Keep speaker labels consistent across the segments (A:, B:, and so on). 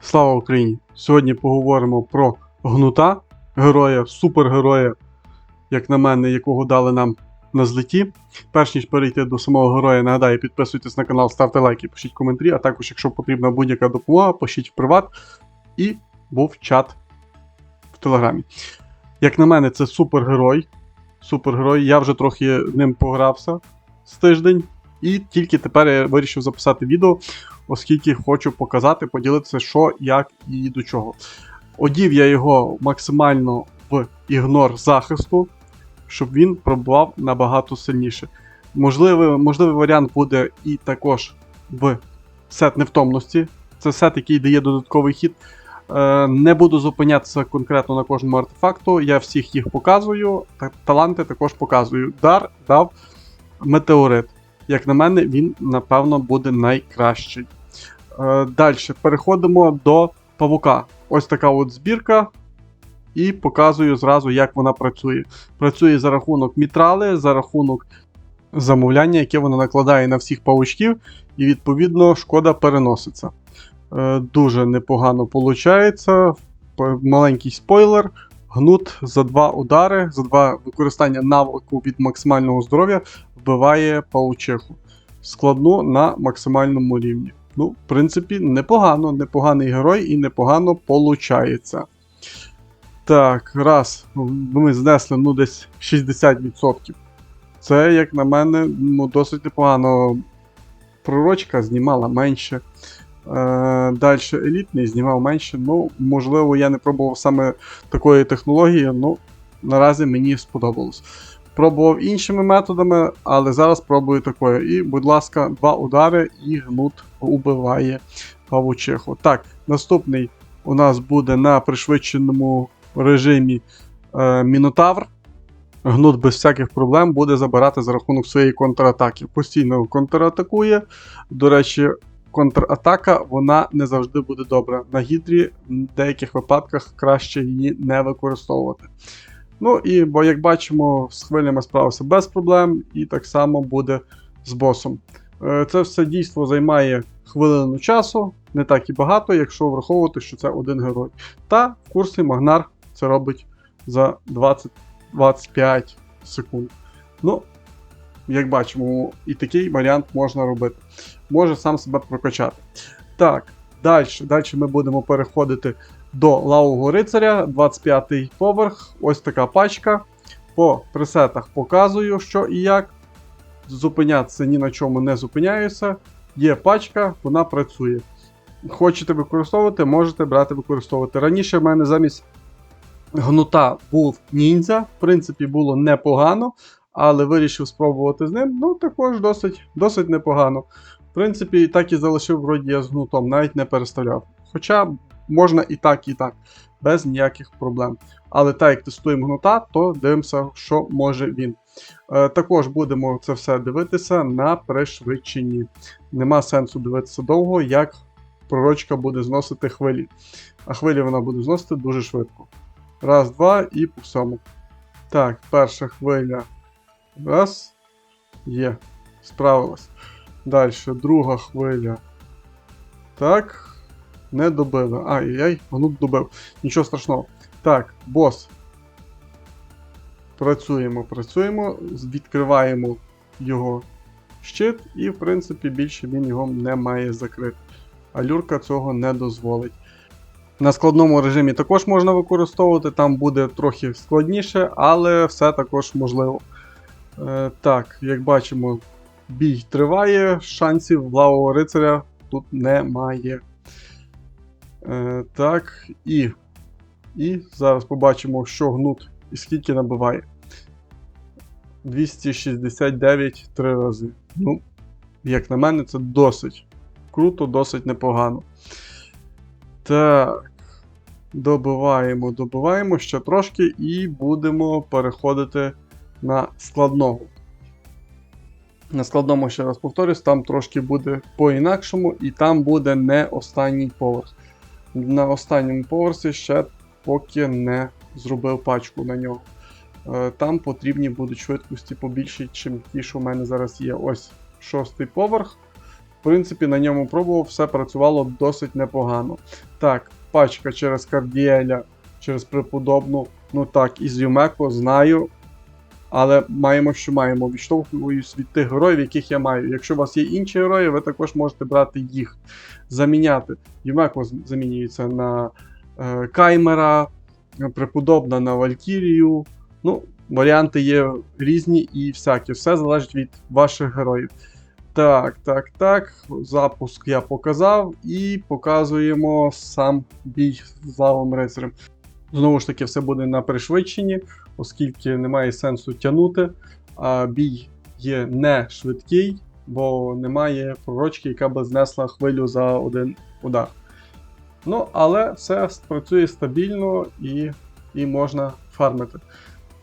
A: Слава Україні! Сьогодні поговоримо про гнута, героя, супергероя, як на мене, якого дали нам на злеті. Перш ніж перейти до самого героя, нагадаю, підписуйтесь на канал, ставте лайки, пишіть коментарі, а також, якщо потрібна будь-яка допомога, пишіть в приват. І був чат в Телеграмі. Як на мене, це супергерой. Супергерой. Я вже трохи ним погрався з тиждень. І тільки тепер я вирішив записати відео, оскільки хочу показати, поділитися, що, як і до чого. Одів я його максимально в ігнор захисту, щоб він пробував набагато сильніше. Можливий, можливий варіант буде і також в сет невтомності. Це сет, який дає додатковий хід. Е, Не буду зупинятися конкретно на кожному артефакту, я всіх їх показую, таланти також показую. Дар дав метеорит. Як на мене, він, напевно, буде найкращий. Е, Далі переходимо до павука. Ось така от збірка. І показую зразу, як вона працює. Працює за рахунок мітрали, за рахунок замовляння, яке вона накладає на всіх павучків, і відповідно шкода переноситься. Е, Дуже непогано виходить. Маленький спойлер. Гнут за два удари, за два використання навику від максимального здоров'я вбиває паучиху. Складну на максимальному рівні. Ну, в принципі, непогано, непоганий герой і непогано получається. Так, раз. Ми знесли ну, десь 60%. Це, як на мене, ну, досить непогано. Пророчка знімала менше. Е, Далі елітний знімав менше. Ну, можливо, я не пробував саме такої технології, ну, наразі мені сподобалось. Пробував іншими методами, але зараз пробую такою. І, будь ласка, два удари і гнут убиває павучиху. Так, наступний у нас буде на пришвидшеному режимі е, Мінотавр. Гнут без всяких проблем буде забирати за рахунок своєї контратаки. Постійно контратакує. До речі, контратака вона не завжди буде добра. На гідрі в деяких випадках краще її не використовувати. Ну і бо, як бачимо, з хвилями справився без проблем, і так само буде з босом. Е, Це все дійство займає хвилину часу, не так і багато, якщо враховувати, що це один герой. Та в курсі Магнар це робить за 20-25 секунд. Ну, як бачимо, і такий варіант можна робити. Може сам себе прокачати. Так, далі, далі ми будемо переходити до лавового рицаря, 25-й поверх. Ось така пачка. По пресетах показую, що і як. Зупинятися ні на чому не зупиняюся. Є пачка, вона працює. Хочете використовувати, можете брати використовувати. Раніше в мене замість гнута був ніндзя. В принципі, було непогано, але вирішив спробувати з ним. Ну, також досить досить непогано. В принципі, так і залишив вроді я з гнутом, навіть не переставляв. Хоча можна і так, і так, без ніяких проблем. Але так як тестуємо гнута, то дивимося, що може він. Е, також будемо це все дивитися на пришвидшенні. Нема сенсу дивитися довго, як пророчка буде зносити хвилі. А хвилі вона буде зносити дуже швидко. Раз, два і по всьому. Так, перша хвиля. Раз. Є. Справилась. Далі, друга хвиля. Так. Не добили. Ай-яй, гнут добив. Нічого страшного. Так, бос. Працюємо, працюємо, відкриваємо його щит, і, в принципі, більше він його не має закрити. А люрка цього не дозволить. На складному режимі також можна використовувати, там буде трохи складніше, але все також можливо. Е, так, як бачимо, бій триває, шансів лавового рицаря тут немає. Е, так, і. І зараз побачимо, що гнут і скільки набиває. 269 три рази. Ну, як на мене, це досить круто, досить непогано. Так. Добиваємо, добиваємо ще трошки і будемо переходити на складного. На складному, ще раз повторюсь, там трошки буде по-інакшому, і там буде не останній поверх. На останньому поверсі ще поки не зробив пачку на нього. е, там потрібні будуть швидкості побільші, чим ті, що в мене зараз є. Ось шостий поверх. В принципі, на ньому пробував, все працювало досить непогано. Так, пачка через Кардіеля, через преподобну. Ну так, із Юмеко знаю. Але маємо, що маємо. Відштовхуюсь від тих героїв, яких я маю. Якщо у вас є інші герої, ви також можете брати їх, заміняти. Юмеко замінюється на е, Каймера, преподобна на Валькірію. Ну, варіанти є різні і всякі. Все залежить від ваших героїв. Так, так, так. Запуск я показав і показуємо сам бій з лавом рицарем. Знову ж таки, все буде на пришвидшенні, оскільки немає сенсу тягнути. А бій є не швидкий, бо немає пророчки, яка би знесла хвилю за один удар. Ну, але все працює стабільно і, і можна фармити.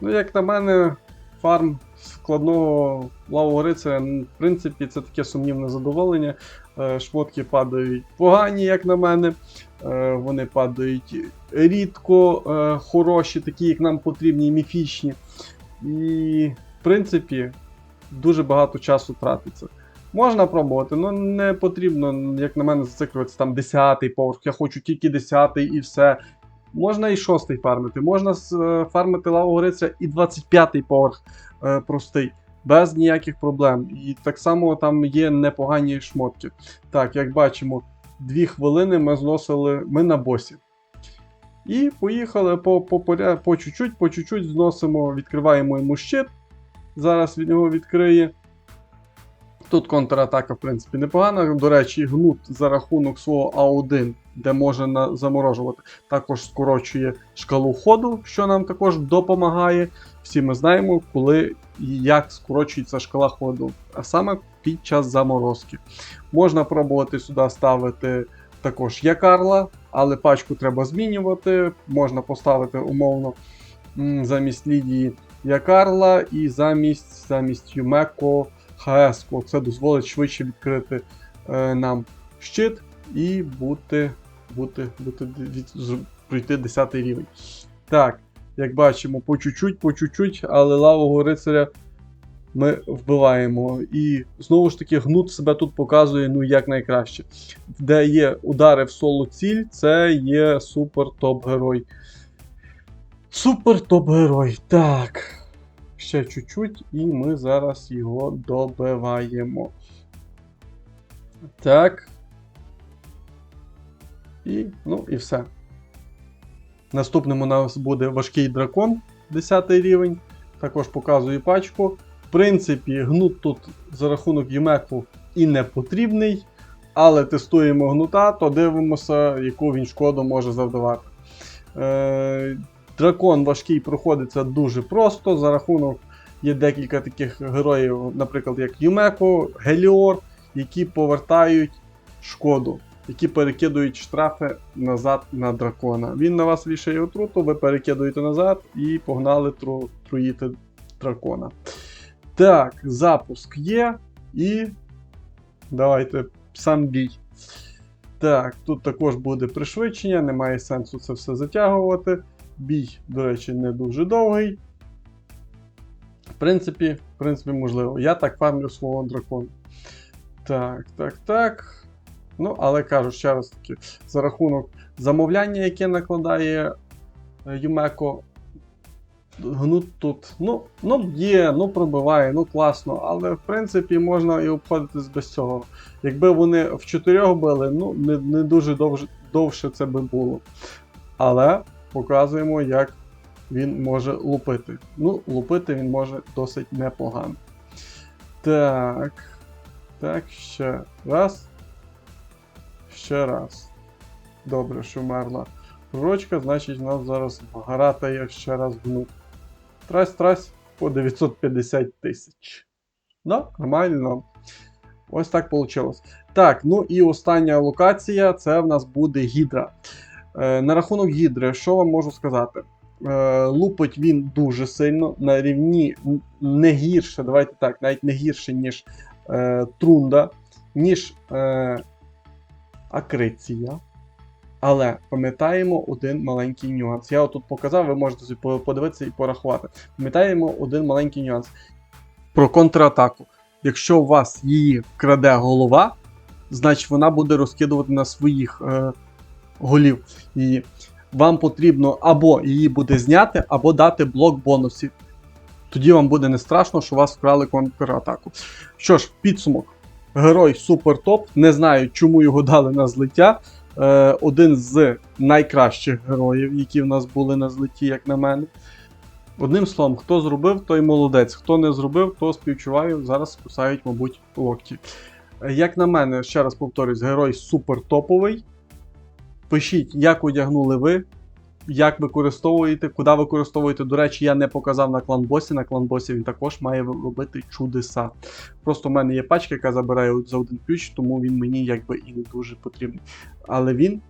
A: Ну, як на мене, фарм складного лавового рицаря, в принципі, це таке сумнівне задоволення. Е, Шмотки падають погані, як на мене. Е, Вони падають рідко е, хороші, такі, як нам потрібні, міфічні. І, в принципі, дуже багато часу тратиться. Можна пробувати, але не потрібно, як на мене, зациклюватися там 10-й поверх. Я хочу тільки 10-й і все. Можна і 6-й фармити, можна е, фармити лаву гориця і 25-й поверх е, простий, без ніяких проблем. І так само там є непогані шмотки. Так, як бачимо, 2 хвилини ми зносили ми на босі. І поїхали по, по, по чуть-чуть, по чуть-чуть зносимо, відкриваємо йому щит. Зараз від нього відкриє. Тут контратака, в принципі, непогана. До речі, гнут за рахунок свого А1, де може на- заморожувати, також скорочує шкалу ходу, що нам також допомагає. Всі ми знаємо, коли і як скорочується шкала ходу, а саме під час заморозки. Можна пробувати сюди ставити також якарла, але пачку треба змінювати. Можна поставити умовно замість Лідії Якарла і замість, замість Юмеко ХС. Це дозволить швидше відкрити е, нам щит і бути, бути, бути від, пройти 10 рівень. Так, як бачимо, по чуть-чуть, по чуть-чуть, але лавового рицаря ми вбиваємо. І знову ж таки, гнут себе тут показує ну як найкраще. Де є удари в соло ціль, це є супер топ-герой. Супер топ-герой. Так. Ще чуть-чуть, і ми зараз його добиваємо. Так. І, ну, і все. Наступним у нас буде важкий дракон, 10 рівень. Також показую пачку. В принципі, гнут тут за рахунок Юмеку і не потрібний. Але тестуємо гнута, то дивимося, яку він шкоду може завдавати. Е, дракон важкий проходиться дуже просто. За рахунок є декілька таких героїв, наприклад, як Юмеко, Геліор, які повертають шкоду, які перекидують штрафи назад на дракона. Він на вас вішає отруту, ви перекидуєте назад і погнали тру, труїти дракона. Так, запуск є. І давайте сам бій. Так, тут також буде пришвидшення, немає сенсу це все затягувати. Бій, до речі, не дуже довгий. В принципі, в принципі, можливо. Я так фармлю свого дракона. Так, так, так. Ну, але кажу ще раз таки, за рахунок замовляння, яке накладає е, Юмеко, гнут тут, ну, ну є, ну пробиває, ну класно, але в принципі можна і обходитись без цього. Якби вони в чотирьох били, ну не, не дуже довше, довше це би було. Але показуємо, як він може лупити. Ну, лупити він може досить непогано. Так. Так, ще раз. Ще раз. Добре, що вмерла пророчка, значить у нас зараз гаратає ще раз гнут. Трась, трась по 950 тисяч. Да, нормально. Ось так вийшло. Так, ну і остання локація це в нас буде Гідра. Е, на рахунок Гідри, що вам можу сказати? Е, лупить він дуже сильно на рівні не гірше, давайте так, навіть не гірше, ніж е, Трунда, ніж е, Акриція. Але пам'ятаємо один маленький нюанс. Я отут показав, ви можете собі подивитися і порахувати. Пам'ятаємо один маленький нюанс про контратаку. Якщо у вас її вкраде голова, значить вона буде розкидувати на своїх е, голів. І вам потрібно або її буде зняти, або дати блок бонусів. Тоді вам буде не страшно, що вас вкрали контратаку. Що ж, підсумок. Герой супер топ. Не знаю, чому його дали на злиття. Е, один з найкращих героїв, які в нас були на злиті, як на мене. Одним словом, хто зробив, той молодець. Хто не зробив, то співчуваю. Зараз кусають, мабуть, локті. Е, Як на мене, ще раз повторюсь, герой супер топовий. Пишіть, як одягнули ви, як використовуєте, куди використовуєте. До речі, я не показав на кланбосі. На кланбосі він також має робити чудеса. Просто в мене є пачка, яка забирає за один ключ, тому він мені якби і не дуже потрібний. Але він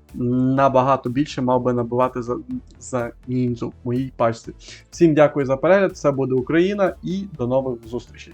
A: набагато більше мав би набивати за, за ніндзу в моїй пачці. Всім дякую за перегляд. Це буде Україна і до нових зустрічей.